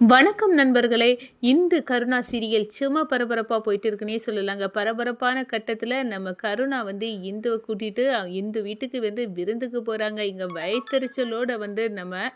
வணக்கம் நண்பர்களே. இந்த கருணா சீரியல் சும்மா பரபரப்பாக போயிட்டு இருக்குன்னே சொல்லலாங்க. பரபரப்பான கட்டத்தில் நம்ம கருணா வந்து இந்துவை கூட்டிகிட்டு இந்து வீட்டுக்கு வந்து விருந்துக்கு போகிறாங்க இங்கே வயிற்றுச்சலோட வந்து நம்ம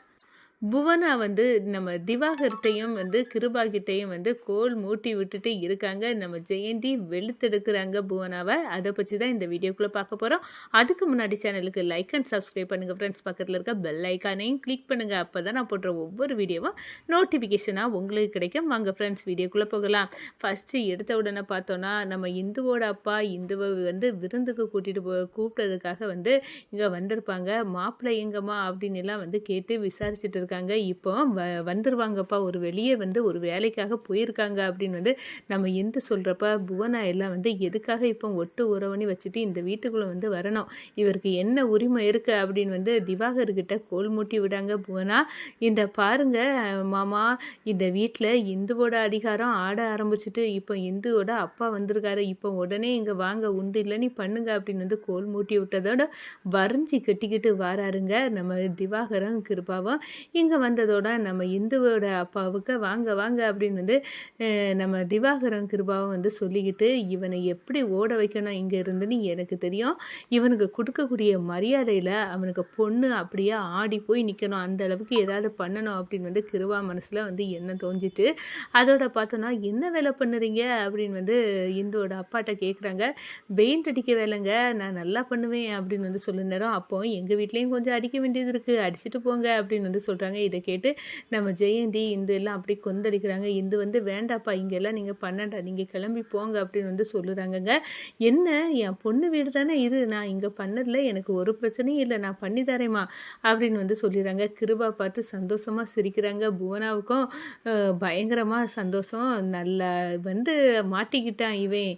புவனா வந்து நம்ம திவாகர்கிட்டையும் வந்து கிருபாகிட்டையும் வந்து கோல் மூட்டி விட்டுட்டு இருக்காங்க. நம்ம ஜெயந்தி வெளுத்தெடுக்கிறாங்க புவனாவை. அதை பற்றி தான் இந்த வீடியோக்குள்ளே பார்க்க போகிறோம் அதுக்கு முன்னாடி சேனலுக்கு லைக் அண்ட் சப்ஸ்கிரைப் பண்ணுங்கள் ஃப்ரெண்ட்ஸ் பக்கத்தில் இருக்க பெல் ஐக்கானையும் கிளிக் பண்ணுங்கள் அப்போ தான் நான் போடுற ஒவ்வொரு வீடியோவும் நோட்டிஃபிகேஷனாக உங்களுக்கு கிடைக்கும். வாங்க ஃப்ரெண்ட்ஸ் வீடியோக்குள்ளே போகலாம். ஃபஸ்ட்டு எடுத்த உடனே பார்த்தோன்னா நம்ம இந்துவோட அப்பா இந்துவை வந்து விருந்துக்கு கூட்டிகிட்டு போ கூப்பிட்டதுக்காக வந்து இங்கே வந்திருப்பாங்க. மாப்பிள்ளை எங்கம்மா? அப்படின்னு எல்லாம் வந்து கேட்டு விசாரிச்சுட்டு இருக்காங்க. இப்போ வ வந்துருவாங்கப்பா. ஒரு வெளியே வந்து ஒரு வேலைக்காக போயிருக்காங்க அப்படின்னு வந்து நம்ம எந்த சொல்கிறப்ப புவனா எல்லாம் வந்து எதுக்காக இப்போ ஒட்டு உறவணி வச்சுட்டு இந்த வீட்டுக்குள்ளே வந்து வரணும்? இவருக்கு என்ன உரிமை இருக்குது அப்படின்னு வந்து திவாகர்கிட்ட கோல் மூட்டி விடாங்க புவனா. இந்த பாருங்க மாமா இந்த வீட்டில் இந்துவோட அதிகாரம் ஆட ஆரம்பிச்சிட்டு இப்போ இந்துவோட அப்பா வந்திருக்காரு. இப்போ உடனே இங்கே வாங்க உண்டு இல்லை நீ பண்ணுங்க அப்படின்னு வந்து கோல் மூட்டி விட்டதோட வரைஞ்சி கட்டிக்கிட்டு வாராருங்க நம்ம திவாகரம் கிருபாவும். இங்கே வந்ததோட நம்ம இந்துவோட அப்பாவுக்கு வாங்க வாங்க அப்படின்னு வந்து நம்ம திவாகரன் கிருபாவை வந்து சொல்லிக்கிட்டு இவனை எப்படி ஓட வைக்கணும் இங்கே இருந்துன்னு எனக்கு தெரியும். இவனுக்கு கொடுக்கக்கூடிய மரியாதையில் அவனுக்கு பொண்ணு அப்படியே ஆடி போய் நிற்கணும் அந்த அளவுக்கு ஏதாவது பண்ணணும். அப்படின்னு வந்து கிருபா மனசில் வந்து என்ன தோஞ்சிட்டு அதோட பார்த்தோன்னா என்ன வேலை பண்ணுறீங்க? அப்படின்னு வந்து இந்துவோட அப்பாட்ட கேட்குறாங்க பெயிண்ட் அடிக்க வேலைங்க. நான் நல்லா பண்ணுவேன். அப்படின்னு வந்து சொல்ல நேரம் அப்போ எங்கள் வீட்லேயும் கொஞ்சம் அடிக்க வேண்டியது இருக்குது அடிச்சுட்டு போங்க. அப்படின்னு வந்து சொல்கிறாங்க இதை கேட்டு நம்ம ஜெயந்தி இந்து எல்லாம் அப்படி கொந்தளிக்கிறாங்க. இந்து வந்து வேண்டாப்பா இங்கெல்லாம் நீங்கள் பண்ணண்டா நீங்கள் கிளம்பி போங்க அப்படின்னு வந்து சொல்லுறாங்கங்க. என்ன? என் பொண்ணு வீடு தானே இது? நான் இங்கே பண்ணதில்ல எனக்கு ஒரு பிரச்சனையும் இல்லை. நான் பண்ணி தரேம்மா அப்படின்னு வந்து சொல்லிடுறாங்க கிருபா பார்த்து சந்தோஷமாக சிரிக்கிறாங்க. புவனாவுக்கும் பயங்கரமாக சந்தோஷம். நல்லா வந்து மாட்டிக்கிட்டான் இவன்.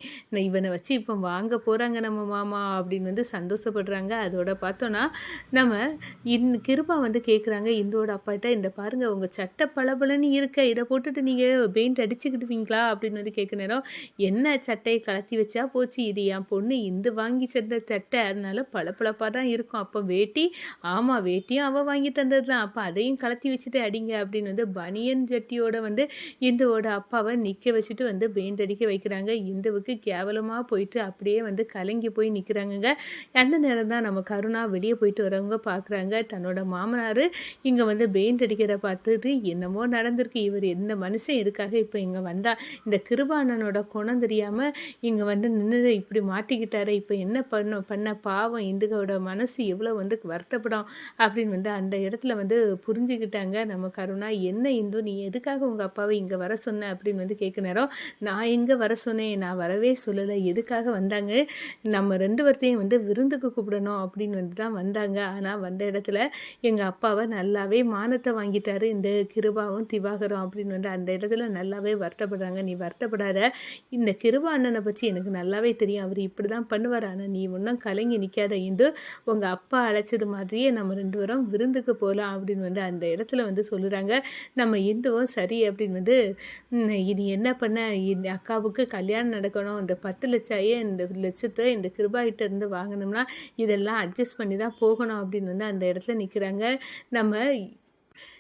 இவனை வச்சு இப்போ வாங்க போகிறாங்க நம்ம மாமா அப்படின்னு வந்து சந்தோஷப்படுறாங்க. அதோட பார்த்தோன்னா நம்ம இன் கிருபா வந்து கேட்குறாங்க இந்தோட அப்பாட்ட இந்த பாருங்க உங்கள் சட்டை பளபளன்னு இருக்க. இதை போட்டுட்டு நீங்கள் பெயிண்ட் அடிச்சுக்கிடுவீங்களா? அப்படின்னு வந்து கேட்க நேரம் என்ன சட்டையை கலத்தி வச்சா போச்சு? இது என் பொண்ணு இந்த வாங்கி சேர்ந்த சட்டை. அதனால பளபளப்பாக தான் இருக்கும். அப்போ வேட்டி ஆமாம் வேட்டியும் அவள் வாங்கி தந்தது தான் அப்போ அதையும் கலத்தி வச்சுட்டு அடிங்க. அப்படின்னு வந்து பனியன் ஜட்டியோட வந்து இந்துவோட அப்பாவை நிற்க வச்சுட்டு வந்து பெயிண்ட் அடிக்க வைக்கிறாங்க. இந்துவுக்கு கேவலமாக போயிட்டு அப்படியே வந்து கலங்கி போய் நிற்கிறாங்கங்க அந்த நேரம் தான் நம்ம கருணா வெளியே போயிட்டு வரவங்க பார்க்குறாங்க தன்னோட மாமனார் இங்கே வந்து பெயிண்ட் அடிக்கிற பார்த்துட்டு என்னமோ நடந்திருக்கு. இவர் எந்த மனுஷன்? எதுக்காக இப்போ இங்கே வந்தா? இந்த கிருபானனோட குணம் தெரியாமல் இங்கே வந்து நின்று இப்படி மாட்டிக்கிட்டாரு. இப்போ என்ன பண்ண பண்ண பாவம்? இந்துகோட மனசு எவ்வளோ வந்து வருத்தப்படும் அப்படின்னு வந்து அந்த இடத்துல வந்து புரிஞ்சுக்கிட்டாங்க. நம்ம கருணா என்ன இந்து? நீ எதுக்காக உங்கள் அப்பாவை இங்கே வர சொன்ன? அப்படின்னு வந்து கேட்க நேரம் நான் எங்கே வர சொன்னேன்? நான் வரவே சொல்லலை. எதுக்காக வந்தாங்க? நம்ம ரெண்டு பேர்த்தையும் வந்து விருந்துக்கு கூப்பிடணும் அப்படின்னு வந்து தான் வந்தாங்க. ஆனால் வந்த இடத்துல எங்கள் அப்பாவை நல்லாவே மானத்தை வாங்கிட்டாரு இந்த கிருபாவும் திவாகரம் அப்படின்னு வந்து அந்த இடத்துல நல்லாவே வருத்தப்படுறாங்க. நீ வருத்தப்படாத. இந்த கிருபா அண்ணனை பற்றி எனக்கு நல்லாவே தெரியும். அவர் இப்படி தான் பண்ணுவார். ஆனால் நீ ஒன்றும் கலங்கி நிற்காத என்று உங்கள் அப்பா அழைச்சது மாதிரியே நம்ம ரெண்டு பேரும் விருந்துக்கு போகலாம் அப்படின்னு வந்து அந்த இடத்துல வந்து சொல்லுறாங்க. நம்ம இந்துவும் சரி அப்படின்னு வந்து இது என்ன பண்ண? இந்த அக்காவுக்கு கல்யாணம் நடக்கணும். இந்த பத்து லட்சம் இந்த லட்சத்தை இந்த கிருபாகிட்ட இருந்து வாங்கணும்னா இதெல்லாம் அட்ஜஸ்ட் பண்ணி தான் போகணும் அப்படின்னு வந்து அந்த இடத்துல நிற்கிறாங்க நம்ம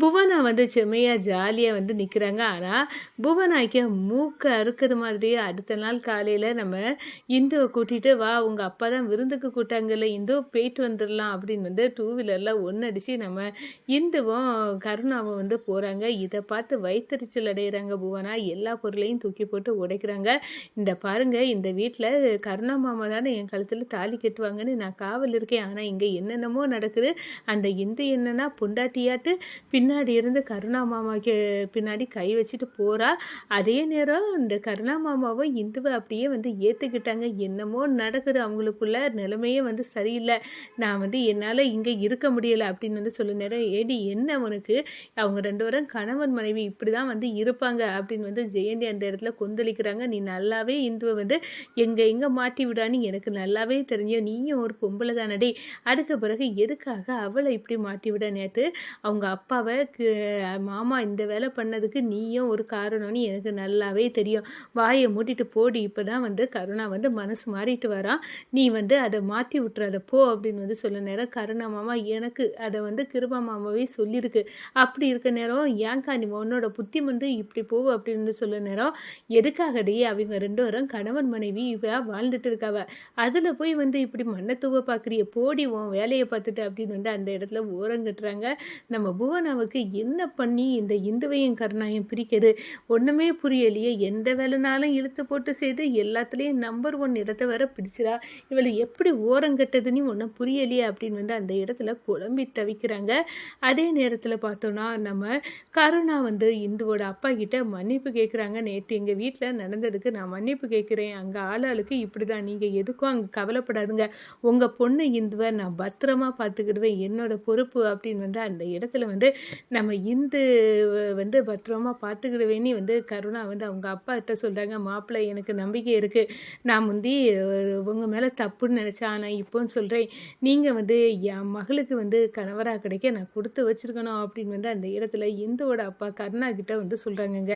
புவனா வந்து செம்மையாக ஜாலியாக வந்து நிற்கிறாங்க ஆனால் புவனாய்க்கு மூக்கை அறுக்கிற மாதிரியே அடுத்த நாள் காலையில் நம்ம இந்துவை கூட்டிகிட்டு வா உங்கள் அப்பா தான் விருந்துக்கு கூட்டாங்கல்ல இந்து போயிட்டு வந்துடலாம் அப்படின்னு வந்து டூ வீலரில் ஒன்று அடித்து நம்ம இந்துவும் கருணாவும் வந்து போகிறாங்க இதை பார்த்து வயிற்றுச்சல் அடைகிறாங்க புவனா. எல்லா பொருளையும் தூக்கி போட்டு உடைக்கிறாங்க. இந்த பாருங்கள் இந்த வீட்டில் கருணா மாமா தானே என் கழுத்தில் தாலி கட்டுவாங்கன்னு நான் காவல் இருக்கேன். ஆனால் இங்கே என்னென்னமோ நடக்குது. அந்த இந்து என்னென்னா பொண்டாட்டியாட்டு பின்னாடி இருந்து கருணா மாமாவுக்கு பின்னாடி கை வச்சுட்டு போகிறா அதே நேரம் இந்த கருணா மாமாவை இந்துவை அப்படியே வந்து ஏற்றுக்கிட்டாங்க என்னமோ நடக்குது அவங்களுக்குள்ள. நிலைமையே வந்து சரியில்லை. நான் வந்து என்னால் இங்கே இருக்க முடியலை அப்படின்னு வந்து சொல்ல நேரம் ஏடி என்ன உனக்கு? அவங்க ரெண்டு பேரும் கணவன் மனைவி இப்படி தான் வந்து இருப்பாங்க. அப்படின்னு வந்து ஜெயந்தி அந்த இடத்துல கொந்தளிக்கிறாங்க. நீ நல்லாவே இந்துவை வந்து எங்கே எங்கே மாட்டி விடான்னு எனக்கு நல்லாவே தெரியும். நீயும் ஒரு பொம்பளை தானடி அதுக்கு பிறகு எதுக்காக அவளை இப்படி மாட்டி விட நேற்று அவங்க அப்பா அப்பாவை கு- மாமா இந்த வேலை பண்ணதுக்கு நீயும் ஒரு காரணம்னு எனக்கு நல்லாவே தெரியும். வாயை மூட்டிட்டு போடி இப்போ தான் வந்து கருணா வந்து மனசு மாறிட்டு வரான் நீ வந்து அதை மாற்றி விட்டுறாத போ அப்படின்னு வந்து சொல்ல நேரம் கருணா மாமா எனக்கு அதை வந்து கிருபா மாமாவே சொல்லியிருக்கு. அப்படி இருக்க நேரம் ஏங்கா நீ உன்னோட புத்தி வந்து இப்படி போ அப்படின்னு சொல்ல நேரம் எதுக்காகடி அவங்க ரெண்டு பேரும் கணவன் மனைவி இவ வாழ்ந்துட்டு இருக்காவ? அதில் போய் வந்து இப்படி மண்ணை பார்க்குறிய போடி உன் வேலையை பார்த்துட்டு அப்படின்னு வந்து அந்த இடத்துல ஓரங்கட்டுறாங்க நம்ம நம்ம புவனாவுக்கு என்ன பண்ணி இந்த இந்துவையும் கருணாயும் பிரிக்கிறது? ஒன்றுமே புரியலையே. எந்த வேலைனாலும் இழுத்து போட்டு செய்து எல்லாத்துலேயும் நம்பர் ஒன் இடத்த வர பிடிச்சிடா இவளை எப்படி ஓரங்கட்டதுன்னு ஒன்றும் புரியலையே அப்படின்னு வந்து அந்த இடத்துல குழம்பி தவிக்கிறாங்க. அதே நேரத்தில் பார்த்தோன்னா நம்ம கருணா வந்து இந்துவோட அப்பா கிட்ட மன்னிப்பு கேட்குறாங்க நேற்று எங்கள் வீட்டில் நடந்ததுக்கு நான் மன்னிப்பு கேட்குறேன் அங்கே ஆளாளுக்கு இப்படி தான் நீங்கள் எதுக்கும் அங்கே கவலைப்படாதுங்க. உங்கள் பொண்ணு இந்துவை நான் பத்திரமா பார்த்துக்கிடுவேன். என்னோட பொறுப்பு அப்படின்னு வந்து அந்த இடத்துல வந்து வந்து நம்ம இந்து வந்து பத்திரமா பார்த்துக்கிடுவேன்னு வந்து கருணா வந்து அவங்க அப்பா கிட்ட சொல்கிறாங்க மாப்பிள்ளை எனக்கு நம்பிக்கை இருக்குது நான் முந்தி உங்கள் மேலே தப்புன்னு நினச்சேன். ஆனால் இப்போன்னு சொல்கிறேன் நீங்கள் வந்து என் மகளுக்கு வந்து கணவராக கிடைக்க நான் கொடுத்து வச்சிருக்கணும். அப்படின்னு வந்து அந்த இடத்துல இந்துவோட அப்பா கருணா கிட்ட வந்து சொல்கிறாங்கங்க